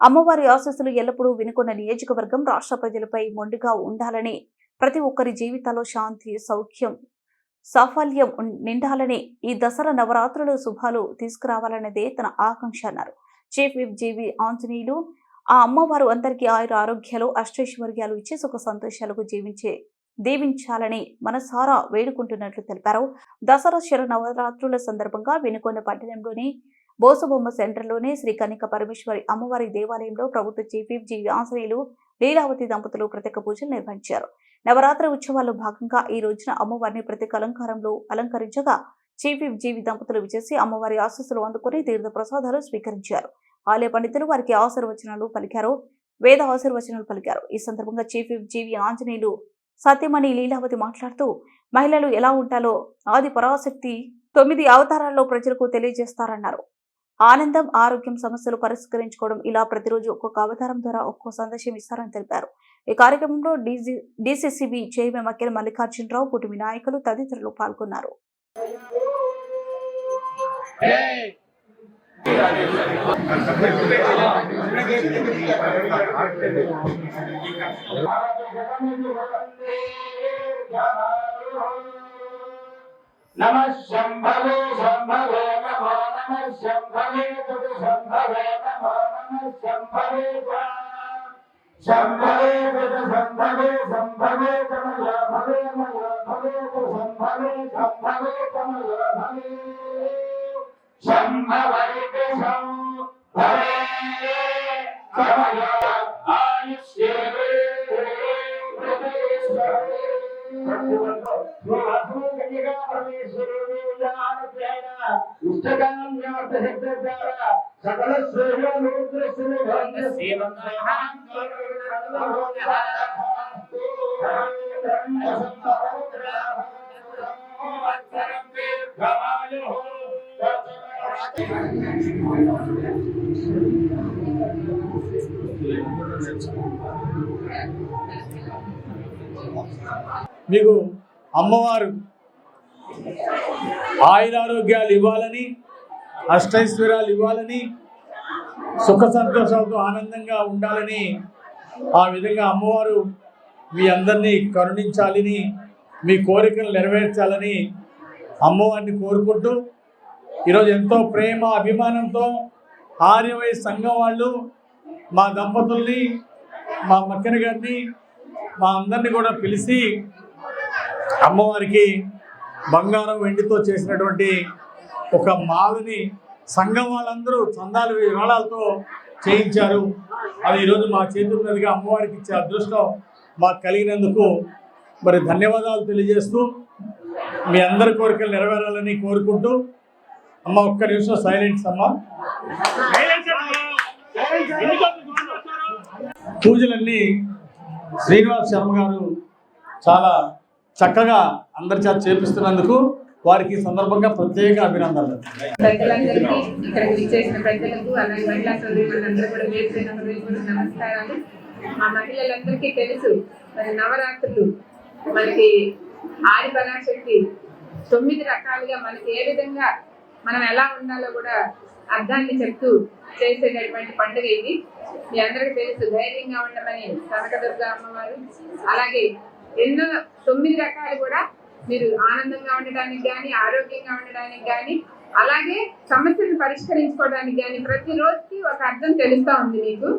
అమ్మవారి ఆశస్సులు ఎల్లప్పుడూ వినుకున్న నియోజకవర్గం రాష్ట్ర ప్రజలపై మొండిగా ఉండాలని ప్రతి ఒక్కరి జీవితాల్లో శాంతి సౌఖ్యం సాఫల్యం నిండాలని ఈ దసరా నవరాత్రులు శుభాలు తీసుకురావాలన్నదే తన ఆకాంక్ష అన్నారు. చీఫ్ విప్ జీవి ఆంజనేయులు ఆ అమ్మవారు అందరికీ ఆయుర ఆరోగ్యాలు అష్టైశ్వర్యాలు ఇచ్చి సుఖ సంతోషాలకు జీవించే దీవించాలని మనసారా వేడుకుంటున్నట్లు తెలిపారు. దసరా శర నవరాత్రుల సందర్భంగా వెనుకొండ పట్టణంలోని బోసబొమ్మ సెంటర్లోని శ్రీ కనిక పరమేశ్వరి అమ్మవారి దేవాలయంలో ప్రభుత్వ చీఫ్ జీవి ఆంజనేయులు లీలావతి దంపతులు ప్రత్యేక పూజలు నిర్వహించారు. నవరాత్రి ఉత్సవాల్లో భాగంగా ఈ రోజున అమ్మవారిని ప్రత్యేక అలంకారంలో అలంకరించగా చీఫ్ జీవి దంపతులు విచేసి అమ్మవారి ఆశస్సులు అందుకుని తీర్థ ప్రసాదాలు స్వీకరించారు. ఆలయ పండితులు వారికి ఆశీర్వచనాలు పలికారు. వేద ఆశీర్వచనాలు పలికారు. ఈ సందర్భంగా chief G V Anjaneyulu Satyamani Leelavathi మాట్లాడుతూ మహిళలు ఎలా ఉంటాలో ఆది పరాశక్తి తొమ్మిది అవతారాల్లో ప్రజలకు తెలియజేస్తారన్నారు. ఆనందం ఆరోగ్యం సమస్యలు పరిష్కరించుకోవడం ఇలా ప్రతిరోజు ఒక్కొక్క అవతారం ద్వారా ఒక్కో సందేశం ఇస్తారని తెలిపారు. ఈ కార్యక్రమంలో DG DCCB chairman Makkela Mallikarjunarao కుటుంబ నాయకులు తదితరులు పాల్గొన్నారు. నమ శంభవే శంభవే నమో. నమ శంభవే తదు శంభవే నమో నమ శంభవే శంభవే తదు శంభవే శంభవే తమయ భవే మయ భవే తు శంభవే శంభవే తమయ భవే శంభవే శంభవే తమయ ఆయుష్యేవే సకల మీకు అమ్మవారు ఆయురారోగ్యాలు ఇవ్వాలని అష్టైశ్వర్యాలు ఇవ్వాలని సుఖ సంతోషాలతో ఆనందంగా ఉండాలని ఆ విధంగా అమ్మవారు మీ అందరినీ కరుణించాలని మీ కోరికలు నెరవేర్చాలని అమ్మవారిని కోరుకుంటూ ఈరోజు ఎంతో ప్రేమ అభిమానంతో ఆర్యవై సంఘం వాళ్ళు మా దంపతుల్ని మా మక్కన గారిని మా అందరిని కూడా పిలిచి అమ్మవారికి బంగారం వెండితో చేసినటువంటి ఒక మాలని సంఘం వాళ్ళందరూ చందాలు విరాళాలతో చేయించారు. అది ఈరోజు మా చేతున్నదిగా అమ్మవారికి ఇచ్చే అదృష్టం మాకు కలిగినందుకు మరి ధన్యవాదాలు తెలియజేస్తూ మీ అందరి కోరికలు నెరవేరాలని కోరుకుంటూ అమ్మ ఒక్క నిమిషం సైలెంట్స్ అమ్మ. పూజలన్నీ శ్రీనివాస్ శర్మ గారు చాలా చక్కగా అందరి చేత చేపిస్తున్నందుకు వారికి సందర్భంగా ప్రత్యేక అభినందనలు. ప్రజలందరికీ ఇక్కడికి విచ్చేసిన ప్రజలకు అలాగే మహిళా సోదరులందరూ కూడా నమస్కారాలు. మా మహిళలందరికీ తెలుసు మరి నవరాత్రులు మనకి ఆది పరాశక్తి తొమ్మిది రకాలుగా మనకి ఏ విధంగా మనం ఎలా ఉండాలో కూడా అర్థాన్ని చెప్తూ చేసేటటువంటి పండుగ ఇది. మీ అందరికీ తెలుసు ధైర్యంగా ఉండమని కనకదుర్గ అమ్మవారు అలాగే ఎన్నో తొమ్మిది రకాలు కూడా మీరు ఆనందంగా ఉండడానికి కానీ ఆరోగ్యంగా ఉండడానికి కానీ అలాగే సమస్యను పరిష్కరించుకోవడానికి కానీ ప్రతి రోజుకి ఒక అర్థం తెలుస్తా ఉంది మీకు.